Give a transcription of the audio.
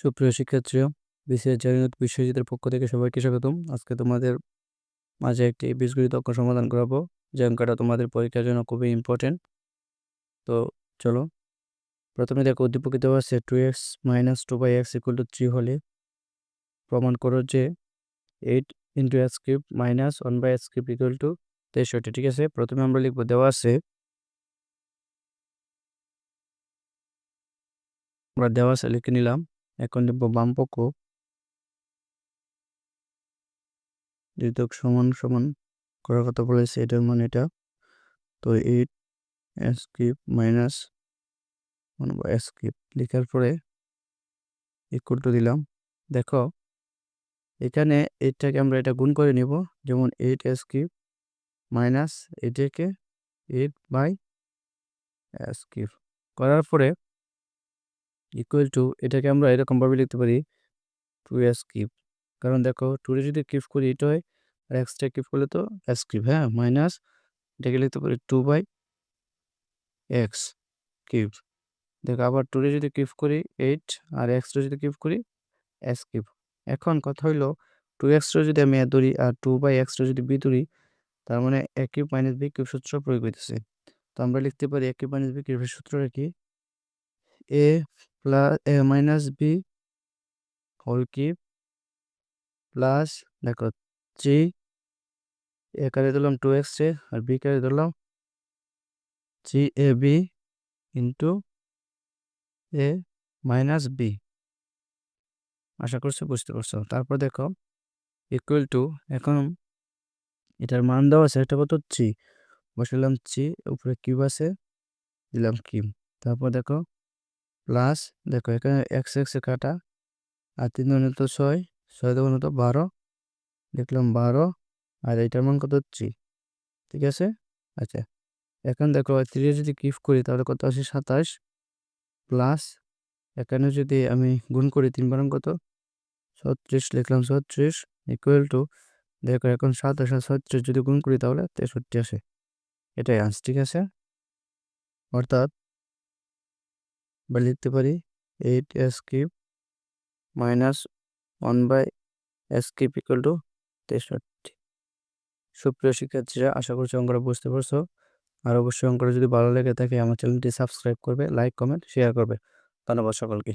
সুপ্রিয় শিক্ষার্থীরা বিসিএস জারিনত বিশ্বজিতের পক্ষ থেকে সবাইকে স্বাগতম। আজকে তোমাদের মাঝে একটি বীজগণিত অঙ্ক সমাধান করাবো। যে অঙ্কটা তোমাদের পরীক্ষার জন্য খুবই ইম্পর্টেন্ট তো চলো, প্রথমে দেখো উদ্দীপক দেওয়া আছে two X minus two by X equal to three হলে প্রমাণ করো যে eight into X cube minus one by X equal to তেষট্টি, ঠিক আছে? প্রথমে আমরা লিখব দেওয়া আছে, আমরা দেওয়া আছে লিখে নিলাম এখন লিখব বাম পক্ষ। যেহেতু সমান সমান করার কথা বলেছে, এটার মানে এটা। তো eight S cube minus one by S cube লেখার পরে ইকুয়াল টু দিলাম। দেখো, এখানে এইটাকে আমরা এটা গুণ করে নিব, যেমন এইট এস কিউব মাইনাস এটাকে এইট বাই এস কিউব করার পরে ইকুয়াল টু এটাকে আমরা এরকমভাবে লিখতে পারি টু এস কিউব কারণ দেখো টুরে যদি কিউব করি এটা হয় আর এক্সটা কিউব করলে তো এস কিউব হ্যাঁ? মাইনাস এটাকে লিখতে পারি টু বাই এক্স কিউব দেখো আবার টুরে যদি কিউব করি এইট আর এক্সটা যদি কিউব করি এস এখন কথা হইল টু এক্সটা যদি আমি এ ধরি আর টু বাই এক্সটা যদি বি ধরি, তার মানে এ মাইনাস বি কিউব সূত্র প্রয়োগ হইতেছে। তো আমরা লিখতে পারি এ কিউব মাইনাস বি কিউবের সূত্রটা কি? A plus minus B whole cube plus দেখো থ্রি এ কারে দিলাম টু এক্স এ আর বি কারে দিলাম three A B into A minus B আশা করছি বুঝতে পারছ। তারপর দেখো ইকুয়াল টু এখন এটার মান দেওয়া আছে, এটা কত? থ্রি বসালাম থ্রি উপরে কিউব আছে, দিলাম কিউব তারপর দেখো প্লাস দেখো এখানে এক্স এক্স কাটা, আর তিন ধরনের তো ছয় ছয় দেওয়ার তো বারো, দেখলাম বারো, আর এইটার মান কত? থ্রি ঠিক আছে? আচ্ছা এখন দেখো থ্রি যদি কিফ করি তাহলে কত আসে? সাতাশ, প্লাস এখানে যদি আমি গুণ করি তিন বারং কত? ছত্রিশ, লিখলাম ছত্রিশ ইকুয়াল টু দেখো এখন সাতাশ আর ছত্রিশ যদি গুণ করি তাহলে তেষট্টি আসে, এটাই আনস ঠিক আছে? অর্থাৎ বা লিখতে পারি eight S cube minus one by S cube equal to তেষট্টি। সুপ্রিয় শিক্ষার্থীরা, আশা করছি অঙ্কটা বুঝতে পারছ। আর অবশ্যই অঙ্কটা যদি ভালো লেগে থাকে, আমার চ্যানেলটি সাবস্ক্রাইব করবে, লাইক, কমেন্ট শেয়ার করবে। ধন্যবাদ সকলকে।